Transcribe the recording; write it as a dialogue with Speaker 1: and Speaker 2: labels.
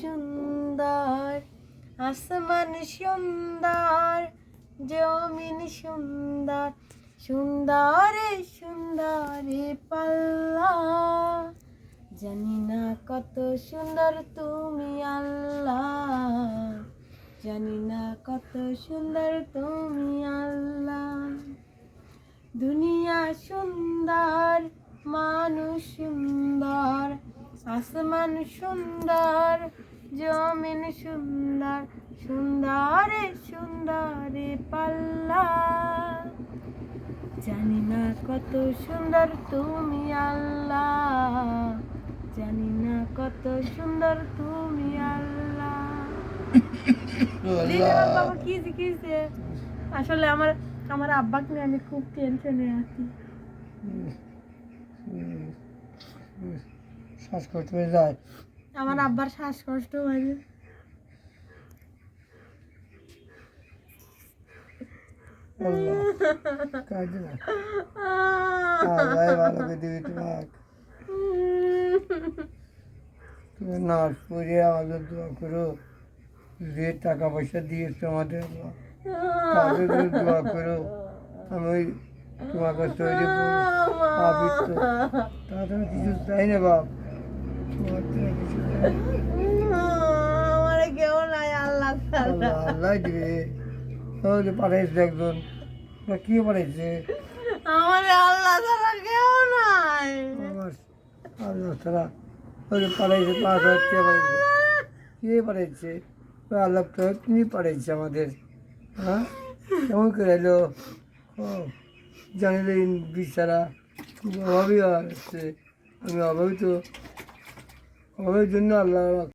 Speaker 1: সুন্দর, আসমান সুন্দর, জমিন সুন্দর, সুন্দরে সুন্দরে পাল্লা। জানি না কত সুন্দর তুমি আল্লাহ। জানি না কত সুন্দর তুমি আল্লাহ। দুনিয়া সুন্দর, মানুষ সুন্দর আসমান সুন্দর জমিন সুন্দর সুন্দরে সুন্দরে পাল্লা। জানি না কত সুন্দর তুমি আল্লাহ জানি না কত সুন্দর তুমি আল্লাহ। বাবা কি শিখিয়েছে আসলে আমার আমার আব্বাকে আমি খুব টেনশনে আছি।
Speaker 2: শ্বাসকষ্ট হয়ে যায়।
Speaker 1: আমার আব্বার শ্বাসকষ্ট
Speaker 2: করে নাচ পড়ে আমাদের দোয়া করো। যে টাকা পয়সা দিয়েছ আমাদের তাদের দোয়া করো। আমি ওই তোমাকে তৈরি পবিত্র তাছাড়া কিছু চাই না বাপ।
Speaker 1: আমার কেউ নাই আল্লাহ
Speaker 2: আল্লাহ আল্লাহ দিবে ওই পাঠাইছে একজন ওরা কি পাঠাইছে?
Speaker 1: আমার আল্লাহ ছাড়া কেউ নাই।
Speaker 2: আমার আল্লাহ তারা ওই যে পাঠাইছে পাঁচ হাজার টাকা পাঠাইছে। কে পাঠাইছে? ওই আল্লাহ তো তিনি পাঠাইছে আমাদের? হ্যাঁ? কেমন করে এলো? ও জানিলে বিচারা। খুব অভাবী হচ্ছে আমি অভাবী তো অভাবের জন্য আল্লাহ